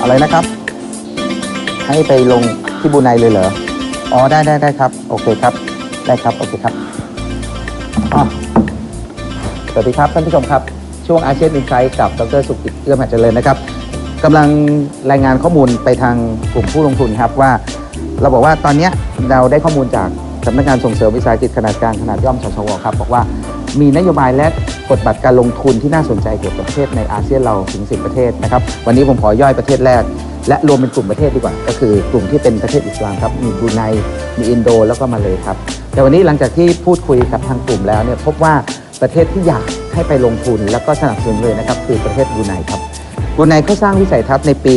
อะไรนะครับ ให้ไปลงที่บูไนเลยเหรอ อ๋อได้ได้ได้ครับ โอเคครับ ได้ครับ โอเคครับสวัสดีครับท่านผู้ชมครับ ช่วงอาเซียนอินไซต์กับดรสุกิจเอื้อมหัดเจริญนะครับกำลังรายงานข้อมูลไปทางกลุ่มผู้ลงทุนครับว่า เราบอกว่าตอนนี้เราได้ข้อมูลจากสำนักงานส่งเสริมวิสาหกิจขนาดกลางขนาดย่อมสชวครับ บอกว่า มีนโยบายและกฎบัตรการลงทุนที่น่าสนใจเกี่ยวกับประเทศในอาเซียนเราถึง 10 ประเทศนะครับ วันนี้ผมขอย่อยประเทศแรก และรวมเป็นกลุ่มประเทศดีกว่า ก็คือกลุ่มที่เป็นประเทศอิสลามครับ มีบรูไน มีอินโด แล้วก็มาเลยครับ แต่วันนี้หลังจากที่พูดคุยกับทางกลุ่มแล้วเนี่ยพบว่าประเทศที่อยากให้ไปลงทุนแล้วก็สนับสนุนเลยนะครับคือประเทศบรูไนครับบรูไนเขาสร้างวิสัยทัศน์ในปี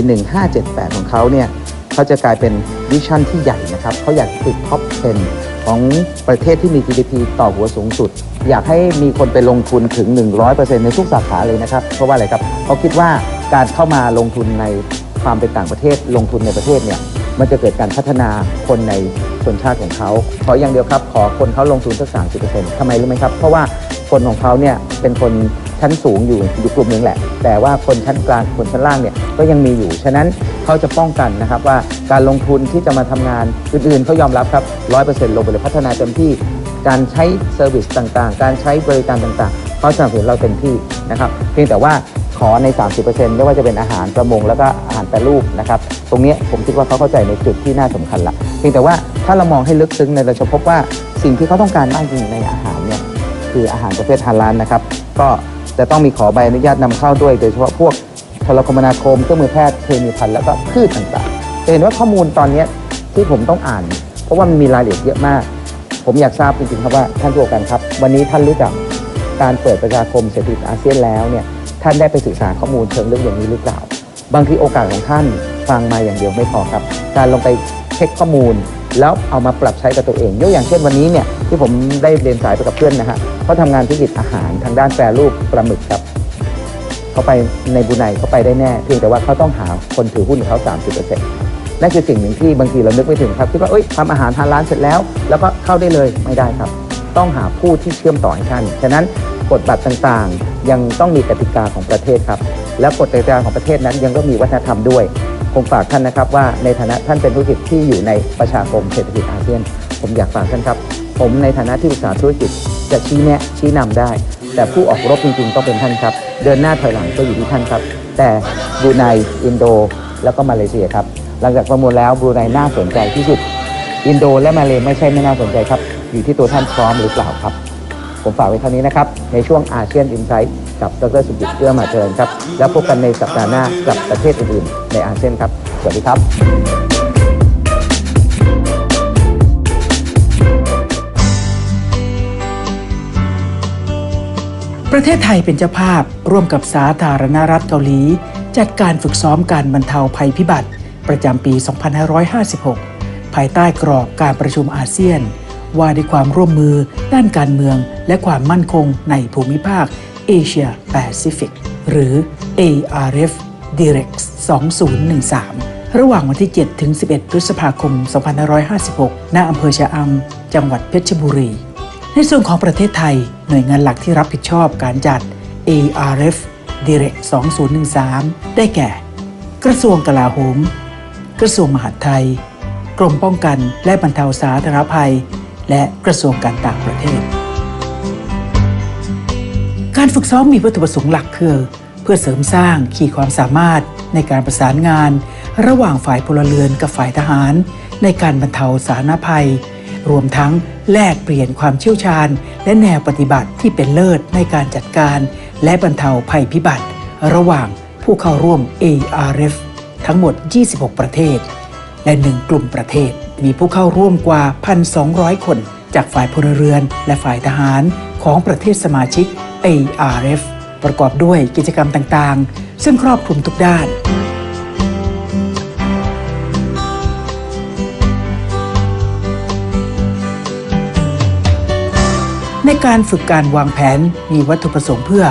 1578 ของเขาเนี่ยเขาจะกลายเป็นวิชั่นที่ใหญ่นะครับเขาอยากติดท็อป 10 ของประเทศที่มี GDP ต่อหัวสูงสุด อยากให้มีคนไปลงทุนถึง 100%ในทุกสาขาเลยนะครับ เพราะว่าอะไรครับเขาคิดว่าการเข้ามาลงทุนในความเป็นต่างประเทศ ลงทุนในประเทศเนี่ยมันจะเกิดการพัฒนาคนในชนชาติของเขาขออย่างเดียวครับ ขอคนเขาลงทุนสัก30%ทำไมรู้ไหมครับ เพราะว่าคนของเขาเนี่ยเป็นคน ชั้นสูงอยู่อยู่กลุ่มหนึงแหละ แต่ว่าคนชั้นกลางคนชั้นล่างเนี่ยก็ยังมีอยู่ ฉะนั้นเขาจะป้องกันนะครับว่าการลงทุนที่จะมาทำงานอื่นๆเขายอมรับครับ100%ลงไปเลยพัฒนาเต็มที่การใช้เซอร์วิสต่างๆ การใช้บริการต่างๆเขาสนับสนุนเราเต็มที่นะครับเพียงแต่ว่าขอใน 30%ไม่ว่าจะเป็นอาหารประมงแล้วก็อาหารแปรรูปนะครับ ตรงนี้ผมคิดว่าเขาเข้าใจในจุดที่น่าสำคัญละเพียงแต่ว่าถ้าเรามองให้ลึกซึ้งในเราจะพบว่าสิ่งที่เขาต้องการมากจริงในอาหารเนี่ยคืออาหารประเภทฮาลาลนะครับ ก็ จะต้องมีขอใบอนุญาตนำเข้าด้วย โดยเฉพาะพวกโทรคมนาคมเครื่องมือแพทย์เคมีภัณฑ์แล้วก็พืชต่างๆจะเห็นว่าข้อมูลตอนเนี้ยที่ผมต้องอ่าน เพราะว่ามันมีรายละเอียดเยอะมาก ผมอยากทราบจริงๆครับว่าท่านผู้การครับ วันนี้ท่านรู้จักการเปิดประชาคมเศรษฐกิจอาเซียนแล้วเนี่ยท่านได้ไปศึกษาข้อมูลเชิงลึกอย่างนี้หรือเปล่า บางทีโอกาสของท่านฟังมาอย่างเดียวไม่พอครับ การลงไปเช็คข้อมูล แล้วเอามาปรับใช้กับตัวเองยกอย่างเช่นวันนี้เนี่ยที่ผมได้เรียนสายไปกับเพื่อนนะฮะเขาทำงานธุรกิจอาหารทางด้านแปรรูปปลาหมึกครับเขาไปในบรูไนเขาไปได้แน่เพียงแต่ว่าเขาต้องหาคนถือหุ้นของเขา 30%นั่นคือสิ่งหนึ่งที่บางทีเรานึกไม่ถึงครับคิดว่าเอ้ยทำอาหารทานร้านเสร็จแล้ว แล้วก็เข้าได้เลยไม่ได้ครับ ต้องหาผู้ที่เชื่อมต่อให้ท่านฉะนั้นกฎบัตรต่างๆ ยังต้องมีกติกาของประเทศครับ แล้วกฎกติกาของประเทศนั้นยังก็มีวัฒนธรรมด้วย คงฝากท่านนะครับว่าในฐานะท่านเป็นธุรกิจที่อยู่ในประชาคมเศรษฐกิจอาเซียน ผมอยากฝากท่านครับ ผมในฐานะที่ปรึกษาธุรกิจจะชี้แนะชี้นำได้ แต่ผู้ออกรบจริงๆต้องเป็นท่านครับ เดินหน้าถอยหลังก็อยู่ที่ท่านครับ แต่บรูไนอินโด แล้วก็มาเลเซียครับหลังจากประมวลแล้วบรูไนน่าสนใจที่สุด อินโดและมาเลไม่ใช่ไม่น่าสนใจครับ อยู่ที่ตัวท่านพร้อมหรือเปล่าครับ ผมฝากไว้เท่านี้นะครับในช่วงอาเซียนอินไซต์ กับดรสุกิตเอื้อมาเจริญครับ แล้วพบกันในสัปดาห์หน้ากับประเทศอื่นๆ ในอาเซียนครับ สวัสดีครับประเทศไทยเป็นเจ้าภาพร่วมกับสาธารณรัฐเกาหลี จัดการฝึกซ้อมการบรรเทาภัยพิบัติ ประจำปี 2556 ภายใต้กรอบการประชุมอาเซียน ว่าด้วยความร่วมมือด้านการเมืองและความมั่นคงในภูมิภาค เอเชียแปซิฟิกหรือ ARF Direct 2013 ระหว่างวันที่ 7 ถึง 11 พฤษภาคม 2556 ณ อำเภอชะอำ จังหวัดเพชรบุรี ในส่วนของประเทศไทย หน่วยงานหลักที่รับผิดชอบการจัด ARF Direct 2013 ได้แก่ กระทรวงกลาโหม กระทรวงมหาดไทย กรมป้องกันและบรรเทาสาธารณภัย และกระทรวงการต่างประเทศ การฝึกซ้อมมีวัตถุประสงค์หลักคือ เพื่อเสริมสร้างขีดความสามารถในการประสานงาน ระหว่างฝ่ายพลเรือนกับฝ่ายทหาร ในการบรรเทาสาธารณภัย รวมทั้งแลกเปลี่ยนความเชี่ยวชาญ และแนวปฏิบัติที่เป็นเลิศในการจัดการ และบรรเทาภัยพิบัติ ระหว่างผู้เข้าร่วม ARF ทั้งหมด 26 ประเทศ และหนึ่งกลุ่มประเทศ มีผู้เข้าร่วมกว่า 1,200 คน จากฝ่ายพลเรือนและฝ่ายทหารของประเทศสมาชิก ARF ประกอบด้วยกิจกรรมต่างๆ ซึ่งครอบคลุมทุกด้าน ในการฝึกการวางแผนมีวัตถุประสงค์เพื่อ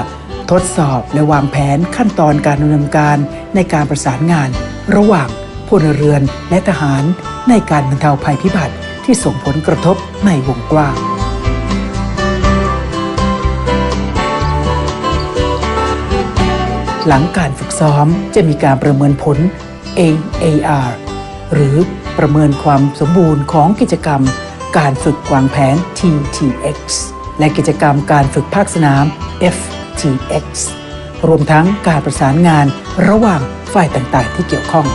ทดสอบและวางแผนขั้นตอนการดำเนินการในการประสานงาน ระหว่างพลเรือนและทหารในการบรรเทาภัยพิบัติที่ส่งผลกระทบในวงกว้าง หลังการฝึกซ้อมจะมีการประเมินผล AAR หรือประเมินความสมบูรณ์ของกิจกรรม การฝึกวางแผน TTX และกิจกรรมการฝึกภาคสนาม FTX รวมทั้งการประสานงานระหว่างฝ่ายต่างๆ ที่เกี่ยวข้อง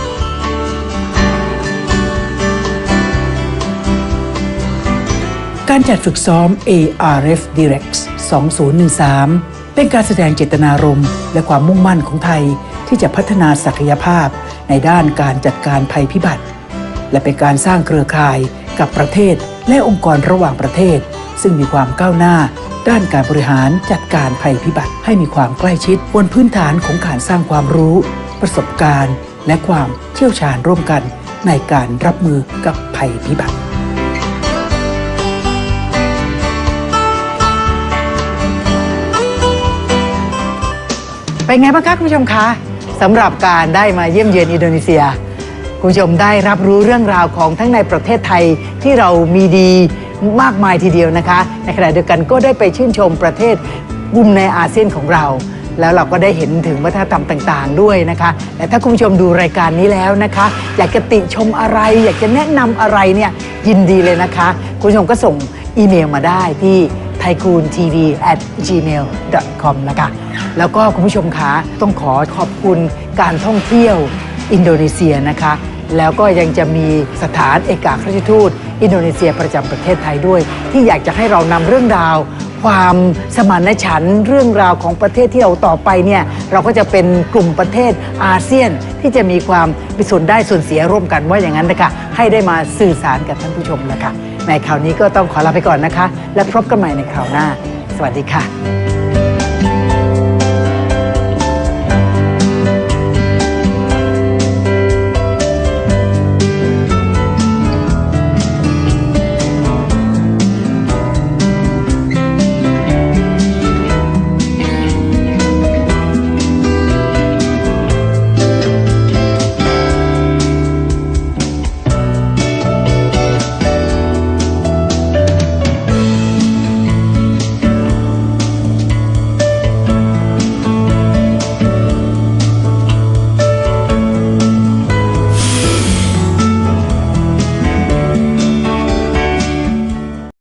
การจัดฝึกซ้อม ARF Direct 2013 เป็นการแสดงเจตนารมณ์ และความมุ่งมั่นของไทยที่จะพัฒนาศักยภาพในด้านการจัดการภัยพิบัติ และเป็นการสร้างเครือข่ายกับประเทศและองค์กรระหว่างประเทศ ซึ่งมีความก้าวหน้า ด้านการบริหารจัดการภัยพิบัติ ให้มีความใกล้ชิดบนพื้นฐานของการสร้างความรู้ ประสบการณ์ และความเชี่ยวชาญร่วมกันในการรับมือกับภัยพิบัติ เป็นไงบ้างคะคุณผู้ชมคะสำหรับการได้มาเยี่ยมเยือนอินโดนีเซีย คุณผู้ชมได้รับรู้เรื่องราวของทั้งในประเทศไทยที่เรามีดีมากมายทีเดียวนะคะ ในขณะเดียวกันก็ได้ไปชื่นชมประเทศกลุ่มในอาเซียนของเรา แล้วเราก็ได้เห็นถึงวัฒนธรรมต่างๆ ด้วยนะคะแต่ถ้าคุณผู้ชมดูรายการนี้แล้วนะคะ อยากจะติชมอะไร อยากจะแนะนำอะไรเนี่ยยินดีเลยนะคะ คุณผู้ชมก็ส่งอีเมลมาได้ที่ t h a i k u n t v at gmail com นะคะแล้วก็คุณผู้ชมคะต้องขอขอบคุณการท่องเที่ยวอินโดนีเซียนะคะ แล้วก็ยังจะมีสถานเอกอัครราชทูตอินโดนีเซียประจำประเทศไทยด้วย ที่อยากจะให้เรานำเรื่องราว ความสมานฉันท์เรื่องราวของประเทศที่เราต่อไปเนี่ยเราก็จะเป็นกลุ่มประเทศอาเซียนที่จะมีความมีส่วนได้ส่วนเสียร่วมกันว่าอย่างนั้นนะคะให้ได้มาสื่อสารกับท่านผู้ชมนะคะ ในคราวนี้ก็ต้องขอลาไปก่อนนะคะ และพบกันใหม่ในคราวหน้า สวัสดีค่ะ